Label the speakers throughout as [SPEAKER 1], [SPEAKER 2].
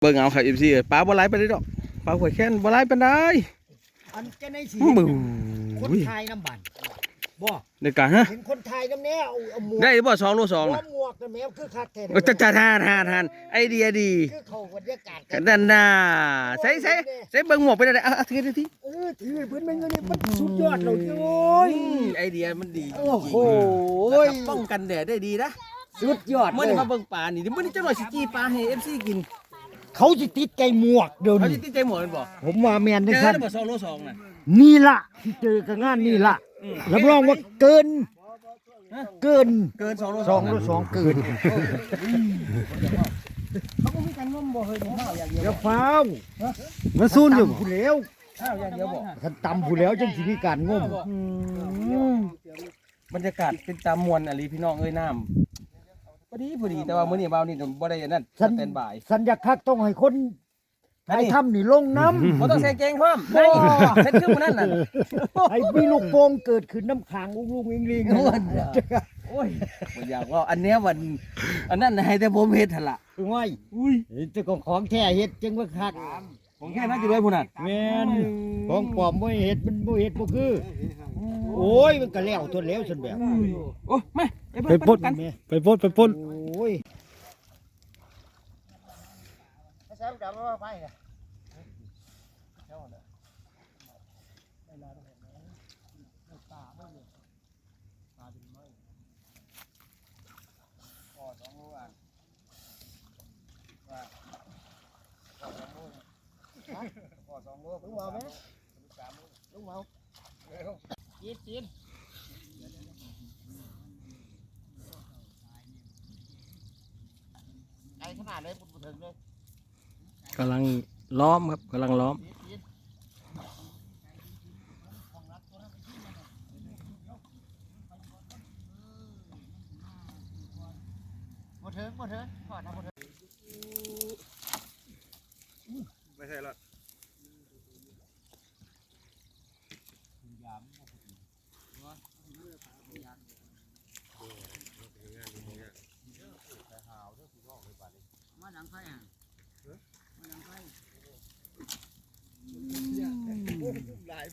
[SPEAKER 1] เบิ่งเอาครับ FC เอ้ยปลาบ่หลายปานใดดอกปลาหอยแค้นบ่หลายปานใด
[SPEAKER 2] อันจะในสี
[SPEAKER 1] บึ้
[SPEAKER 2] คน
[SPEAKER 1] ย
[SPEAKER 2] ไทยน้ำบันบ่
[SPEAKER 1] เด็กกะฮะ
[SPEAKER 2] เห็นคนไทยน้ำแน่เอาเอาหมวก
[SPEAKER 1] ได้บ่2โล2
[SPEAKER 2] หัว
[SPEAKER 1] น่ะ
[SPEAKER 2] หมวกนะแม่คือคักแท้
[SPEAKER 1] เออจะจะทานทานทานไอเดียดี
[SPEAKER 2] คือเขาบรรยากาศ
[SPEAKER 1] กันนั่นน่ะใส่ใส่ใส่เบิ่งหมวกไปได้เอาเอาถือที
[SPEAKER 2] เออถือเพิ่นมันเงินนี่มันสุดยอดเลยโอ้ย
[SPEAKER 1] ไอเดียมันดี
[SPEAKER 2] โอ้โห
[SPEAKER 1] แล้วก็ป้องกันแดดได้ดีนะ
[SPEAKER 2] สุดยอด
[SPEAKER 1] เมื่อ
[SPEAKER 2] เล
[SPEAKER 1] นี้
[SPEAKER 2] ย
[SPEAKER 1] มาเบิ่งปลานี่เดี๋ยวมื้อนี้จังหน่อยสิจี้ปลาให้ FC กิน
[SPEAKER 2] เขาสิติดใจหมวกเดี๋ยว
[SPEAKER 1] เขา
[SPEAKER 2] นี้
[SPEAKER 1] สิติดใจหมวกกันบ่
[SPEAKER 2] ผมว่าแมน
[SPEAKER 1] เจ
[SPEAKER 2] นี่
[SPEAKER 1] อ
[SPEAKER 2] ครับ
[SPEAKER 1] แล้วบ่2โล2น่ะ
[SPEAKER 2] นี่ล่ะที่เจอกับงานนี่ล่ะรับรองว่าเกิน เกิน
[SPEAKER 1] เกิน2โล
[SPEAKER 2] สอง
[SPEAKER 1] 2
[SPEAKER 2] หรือสองเกิน
[SPEAKER 1] เขาบ่มีการงมบ่เฮ้ยผมเฮาอย่างเดียว
[SPEAKER 2] เดี๋ยวฟ้าวมาซูนอยู่ผู้แล้ว
[SPEAKER 1] ข้าวอย่างเดียวบ่
[SPEAKER 2] คันต่ำผู้แล้วจังสิมีการงม
[SPEAKER 1] บรรยากาศเป็นตามมวลอะลีพี่น้องเอ้ยน้ำ พอดีพอดีแต่ว่ามื้อนี้เบานี่บ่ได้อันนั่นสแตนบาย
[SPEAKER 2] สัญญาคักต้องให้คน
[SPEAKER 1] อัน
[SPEAKER 2] ไอ้
[SPEAKER 1] นี้
[SPEAKER 2] ทำนี่ลงน้ำ
[SPEAKER 1] บ่ต้องใส่เกงพร้อมได้เฮ็ดคือมื้อนั้นน่ะ
[SPEAKER 2] ไอ้มีลูกโป่งเกิดขึ้นน้ำค้างอุ้งลุงอิงลิง
[SPEAKER 1] โอ้ยโอ้ยบ่อยากว่าอันเนี้ยมันอันนั้นให้แต่ผมเฮ็ดหั่นล่ะ
[SPEAKER 2] คือไงอุ้ยเจ้าของของแท้เฮ็ดจังว่าคัก
[SPEAKER 1] ผมแค่นั้นอยู่เลยพุ่นน่ะ
[SPEAKER 2] แม่นของปลอมบ่เฮ็ดมันบ่เฮ็ดบ่คือ โอ้ยมันก็แล้วทนแล้วซั่นแบบ
[SPEAKER 1] โอ้ยมา
[SPEAKER 2] ไปปล้น
[SPEAKER 1] กัน
[SPEAKER 2] แม่
[SPEAKER 3] ไปปล้นไปปล้น
[SPEAKER 2] โอ้ยแซ่บจับว่าไปลุงเมาไหมลุงเมาจีนจีน ผ่านเลยบุญบถึงเลย
[SPEAKER 1] กำลังล้อมครับกำลังล้อม
[SPEAKER 2] บุถึงบุถึงขอทำบุถึง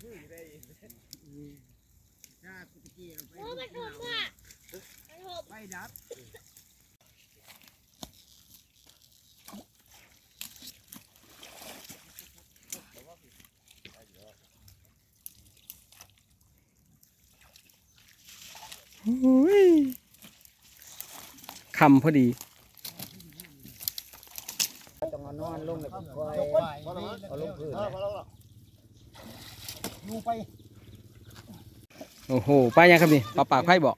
[SPEAKER 1] มื
[SPEAKER 2] อได้ถ้ากุตกี้ไป
[SPEAKER 4] โอ้มันถูกอะมันถูก
[SPEAKER 2] ไปดับ
[SPEAKER 1] คำพอดี
[SPEAKER 2] ต้องนอนลงเลยคอยเอาลงพื้น อยู่ไป
[SPEAKER 1] โอ้โหปลายังครับนี่ปลาปากไผ่บอก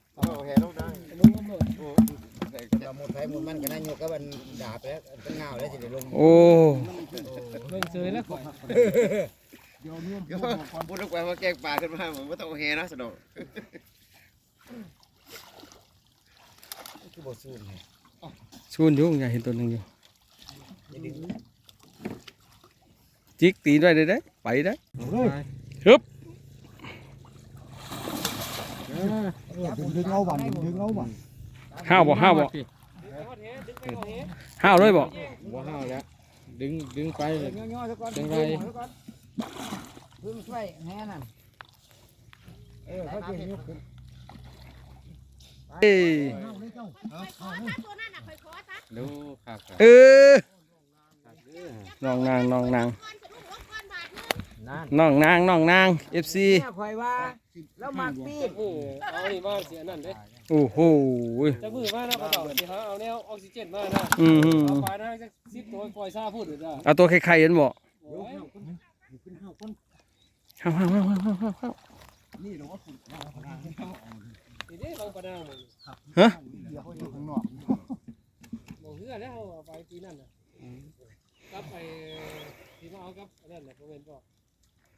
[SPEAKER 2] เราหมดไฟหมดมันก็นั่งอยู่กับมันดาบแล้วเป็นเงาแล้วสิได้ลง
[SPEAKER 1] โอ้
[SPEAKER 3] เบิ่งเซยแล้ว
[SPEAKER 5] พูดลงไปว่าแกงปลาขึ้นมาผมว่าต้องเอาแฮนะสนอง
[SPEAKER 2] คือบ่ซูน
[SPEAKER 1] ชูนอยู่อย่าเห็นตัวหนึงอยู่จิกตีด้วยได้ได้ไปได้ ฮึบ
[SPEAKER 2] ดึงเอาบันดึงเอาบัน
[SPEAKER 1] ห้าวบ่ห้าวบ่ห้าวเลยบ่
[SPEAKER 3] บ่ห้าวแล้วดึงดึงไปเลย
[SPEAKER 2] ย่อๆซะก่อน
[SPEAKER 3] จังไร
[SPEAKER 2] พึ่งช่วยแห่นั่นเออเขาจะยกขึ้น
[SPEAKER 1] เอ้ย
[SPEAKER 4] ไปขอซะตัวนั่นน่ะไปขอซะ
[SPEAKER 3] ดูคัก
[SPEAKER 1] เออน้องนางน้องนาง
[SPEAKER 4] นึงนั่น
[SPEAKER 2] น้
[SPEAKER 1] องนางน้องนาง FC
[SPEAKER 2] เนี่ยคอยว่าแล้วมักปีน
[SPEAKER 3] โอ้เอานี่มาเสียนั่นเด้
[SPEAKER 1] โอ้โห
[SPEAKER 3] จะมือมานะกระเต่าสิฮะเอาแนวออกซิเจนมานะ
[SPEAKER 1] อือหื
[SPEAKER 3] เอา
[SPEAKER 1] อ
[SPEAKER 3] ไปนะจัก10ตัวปล่อยซาพูดเด้อจ้ะ
[SPEAKER 1] เอาตัวไข่ๆเห็นบ่
[SPEAKER 3] โอ้ย
[SPEAKER 1] ห้าวห้าวห้าวห้าวห้าวห้าว
[SPEAKER 3] นี่เด้ลงปะนางมัน
[SPEAKER 1] ฮะ
[SPEAKER 2] เดี๋ยวเขาอยู่ข้างนอก
[SPEAKER 3] บ่เฮือแล้วเอาไปปีนั้นน่ะกับไอ้ที่มาเอากับอันนั้นน่ะบ่แม่นบ่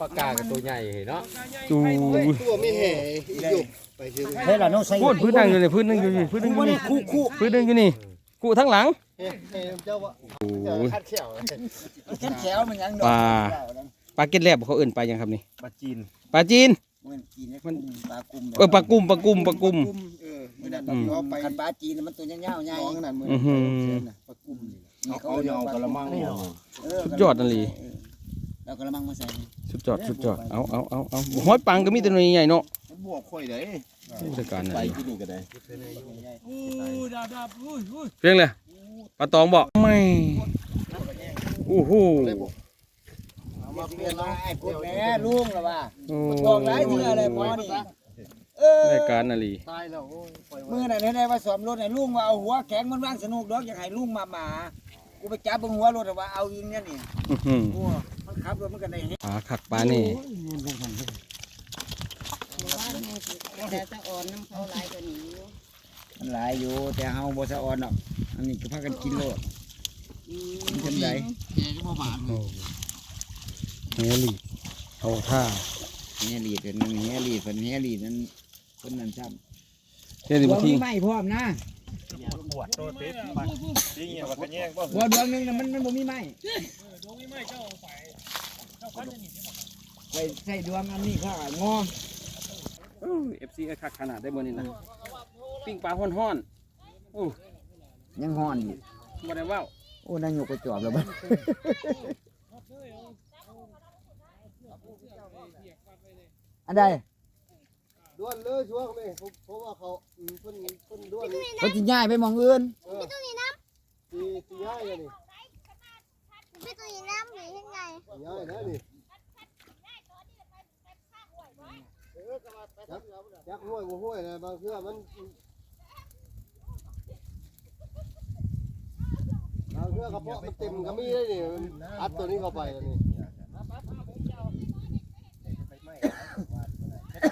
[SPEAKER 5] ปากกากับตัวใหญ่เนาะ
[SPEAKER 1] จู
[SPEAKER 5] ตัวไม่แห่อยู่ไปซื้อ
[SPEAKER 2] เฮ้ยล่ะน้องใส่
[SPEAKER 1] พูดพื้นนั่งอยู่นี่พื้นนึงอยู่นี่พื้นนึงอยู่นี่
[SPEAKER 2] คู่คู่
[SPEAKER 1] พื้นนึงอยู่นี่กูทั้งหลัง
[SPEAKER 5] แห่เจ้าว่า
[SPEAKER 1] โอ้ย
[SPEAKER 5] คาดเขียว
[SPEAKER 2] แขนแขวมันยัง
[SPEAKER 1] ปลาปลาเก็ดแลบเขาเอิ่นปลายังครับนี่
[SPEAKER 5] ปลาจีน
[SPEAKER 1] ปลาจีน
[SPEAKER 2] มันกินมันปลากุม
[SPEAKER 1] เออปลากุมปลากุมปลากุม
[SPEAKER 5] เออไม่ได้
[SPEAKER 1] อืม
[SPEAKER 5] เอาไป
[SPEAKER 2] คันปลาจีนมันตัวยาวๆใหญ่
[SPEAKER 5] น้องขนาดมือ
[SPEAKER 1] อื้อหือ
[SPEAKER 5] ปลากุ้มเอาเอายาวกระมัง
[SPEAKER 1] สุดยอดนั่นลี
[SPEAKER 2] เรากระมังมาใส่
[SPEAKER 1] สุดยอดสุดยอดเอาเอาเอาเอาห้อยปังก็มีแต่หน่วยใหญ่เนาะ
[SPEAKER 5] บวกค่อยได้
[SPEAKER 1] ผู้จัดการนั่น
[SPEAKER 5] ไป
[SPEAKER 1] ลี
[SPEAKER 5] ที่นี่ก็ได้
[SPEAKER 3] อู้ดาบดาบอุ้ยอุ้ย
[SPEAKER 1] เพียงเลยปลาตองบอกไม่โอ้โห
[SPEAKER 5] เอามาเปลี่ยน
[SPEAKER 2] มา
[SPEAKER 5] เนาะ
[SPEAKER 2] ไอ้พวกแม่ลุงล่ะว่า
[SPEAKER 1] โอ้
[SPEAKER 2] บอกหลายเทื่อเลยหมอนี่เออ
[SPEAKER 1] รายการนั่นลี
[SPEAKER 5] ตายแล้วโอ้ยปล่อย
[SPEAKER 2] มื่อนั้นได้ว่าสอมรถให้ลุงว่าเอาหัวแข็งมันวางสนุกดอกอยากให้ลุงมาหมากูไปจับเบิ่งหัวรถว่าเอายิงเนี่ยนี่
[SPEAKER 1] อื้อหือ
[SPEAKER 2] โอ้มันขับรถมันก็ได้เห็น
[SPEAKER 1] ปลาขักปลานี่
[SPEAKER 4] แต่จะอ่อนน้ำเขาหลายกว่านี้อยู่
[SPEAKER 2] มันหลายอยู่แต่เฮาบ่สะออนดอกอันนี้ก็พากันกินโลดมันจังได
[SPEAKER 5] แห่ก็บ่บาด
[SPEAKER 1] โอ้เฮลีเอาท่า
[SPEAKER 2] เฮียลีดเป็นเฮียลีดเป็นเฮียลีดนั้นคนนั้นซ้ำ
[SPEAKER 1] เฮ้ยดิ
[SPEAKER 2] บ่
[SPEAKER 1] บางที
[SPEAKER 2] มีไม้พร้อมนะ
[SPEAKER 5] ปวดตัวติดมันจริงอย่างว่าแย่งบ่
[SPEAKER 2] บ่ดวงหนึงน่ะมันมันบ่มีไม้
[SPEAKER 3] ดวงนี้ไม่เจ้าเอาไป เจ้าพันจะหนีที่หมด
[SPEAKER 2] ไปใส่ดวงอันนี้ก็งอ
[SPEAKER 1] เอฟซีคักขนาดได้บ่นี่นะปิ้งปลาห้อนห้อนๆโอ้
[SPEAKER 2] ยังฮ้อนอยู่
[SPEAKER 1] บ่ได้เว้า
[SPEAKER 2] โอ้นายกไปจอบแล้วบัดอันใด
[SPEAKER 5] ด้วนเลยช่วงนี้เพราะว่าเขาเพิ่นเพิ่นด้วน
[SPEAKER 2] เขาสิย้ายไปหมองอื่น
[SPEAKER 4] พี่ตุ้ยน้
[SPEAKER 5] ตีตีให้กันนี่ำ
[SPEAKER 4] พี่ตุ้ยน้ำหรือ ยังไง
[SPEAKER 5] ตีให้นะนี่ยักห้วยบ่ห้วยนะบางเทื่อมันบางเทื่อกระเพาะมันเต็มก็มีได้นี่อัดตัวนี้เข้าไปแล้วนี่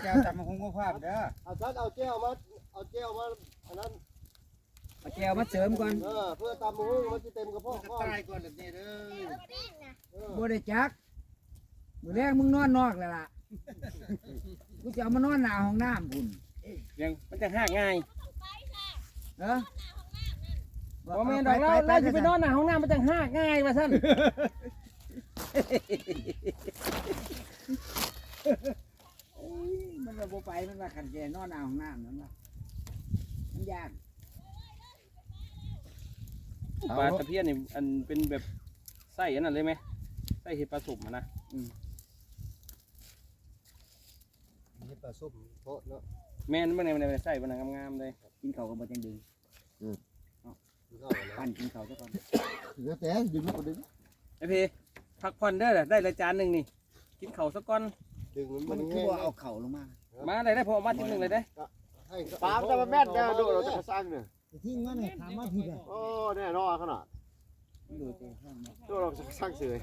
[SPEAKER 2] แก้วจับมาคงบ่ภาพเด้อ
[SPEAKER 5] เอาซัดเอาแก้วมาเอาแก้วมาอันนั้น
[SPEAKER 2] เอาแก้วมาเสริมก่อน
[SPEAKER 5] เออเพื่อตามมือมันจะเต็มกระเพาะก่อนตายก่อนแบบนี้เด้อ
[SPEAKER 2] บ่ได้จักมื้อแรกมึงนอนนอกแล้วล่ะกูจะเอามานอนหน้าห้องน้ำพุ่น
[SPEAKER 1] ยังมันจะหากง่าย
[SPEAKER 2] เออ
[SPEAKER 1] บ่แม่นดอกเราเราสิไปนอนหน้าห้องน้ำมันจะหากง่ายว่าซั่น
[SPEAKER 2] มันว่าบ่ไปมันว่าขันแกนอนหน้าห้องน้ำนั่นว่ามันยาก
[SPEAKER 1] ปลาตะเพียนนี่อันเป็นแบบไส้อันนั้นเลยไหม ไส้เห็ดปลาสุกอะนะ
[SPEAKER 5] นี่ปลาส้มโพะเนาะ
[SPEAKER 1] แม่นมันในมันในไส้มันงามๆเลย
[SPEAKER 2] กินข้าวก็บ่จังดึง
[SPEAKER 5] เข้าแล้ว
[SPEAKER 2] ปั้นกินข้าวซะก่อน
[SPEAKER 5] เหลือแต่ดึงก็ดึง
[SPEAKER 1] ไอพี่พักผ่อนเด้อได้ละจานหนึ่งนี่ กินข้าวสักก้อน
[SPEAKER 5] ดึงมัน
[SPEAKER 2] มัน
[SPEAKER 5] มัน
[SPEAKER 2] คือ
[SPEAKER 5] แห้ง
[SPEAKER 2] ว่าเอาเข่าลงมา
[SPEAKER 1] มาได้ได้พอเอามาทีหนึ่งเลยได้
[SPEAKER 5] ให้ปามแต่ว่าแม่นแน่ดูเราจะสร้างเนี่ย
[SPEAKER 2] ทิ้งมันเลยถามว่าผิดอะ
[SPEAKER 5] โอ้แน่นอนขนาด
[SPEAKER 2] ดูเตะข้าง
[SPEAKER 5] ดูเราจะสร้างเสือ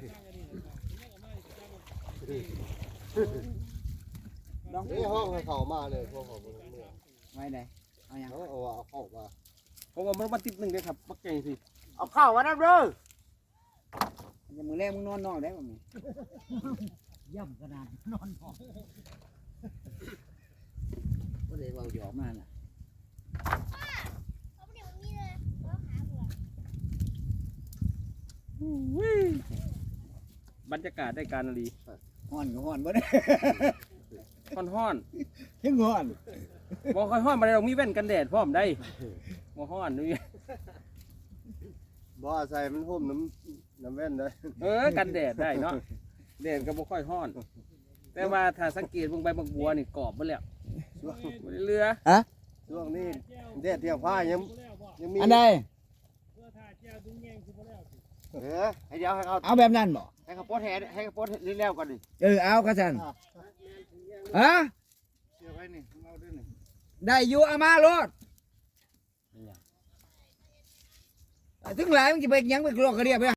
[SPEAKER 2] ลอง
[SPEAKER 5] นี่ห้องให้เขามาเลยพวกเขาเมื่อ
[SPEAKER 2] ไว้ได้เอาหยัง
[SPEAKER 5] เขาเอาเอาเข้ามา
[SPEAKER 1] ผมว่ามันมาติดหนึ่งเลยครับปักเก่งสิ
[SPEAKER 5] เอาเข้ามานั่นเด้อ
[SPEAKER 2] อย่ามือแรกมึงนอนนอกได้บ่แม่ย่ำขนาดนอนนอกก็เลยเว้าหยอกมาน่ะ
[SPEAKER 4] เขาเดี๋ยวนี้เลยเขาหาบัว
[SPEAKER 1] บรรยากาศได้การดี
[SPEAKER 2] ฮ้อนก็ฮ้อนบ่ได้
[SPEAKER 1] ห้อนห้อน
[SPEAKER 2] ถึงฮ้อน
[SPEAKER 1] ๆบ่ค่อยห้อนมาได้เรามีแว่นกันแดดพร้อมได้บ่ห้อนนี่
[SPEAKER 5] บ่ใส่มันห่มน้ำน้ำแว่นได้
[SPEAKER 1] เออ กันแดดได้เนาะแดดก็บ่ค่อยห้อน แต่ว่าถ้าสังเกตเบิ่งใบบักบัวนี่กรอบหมดแล้ว
[SPEAKER 5] ช่วง
[SPEAKER 1] บ่ได้เรือ
[SPEAKER 5] ช่วงนี้แดดเที่ยวผ้ายังยังมี
[SPEAKER 2] อันใด
[SPEAKER 3] เพื่อถ่ายแก้วดุ้งแยงคือบ่แล้วสิ
[SPEAKER 5] เออให้เดี๋ยวให้เขา
[SPEAKER 2] เอาแบบนั้นบ่
[SPEAKER 5] ให้เขาโพสแห่ให้เขาโพสเร็วๆก่อนดิ
[SPEAKER 2] เออเอากระสันฮะ
[SPEAKER 5] เชื่อไว้นี่เอาด้วยนี่
[SPEAKER 2] ได้อยู่เอามาโลดถึงหลายมึงจะไปหยังไปกรอกกระเดียบไป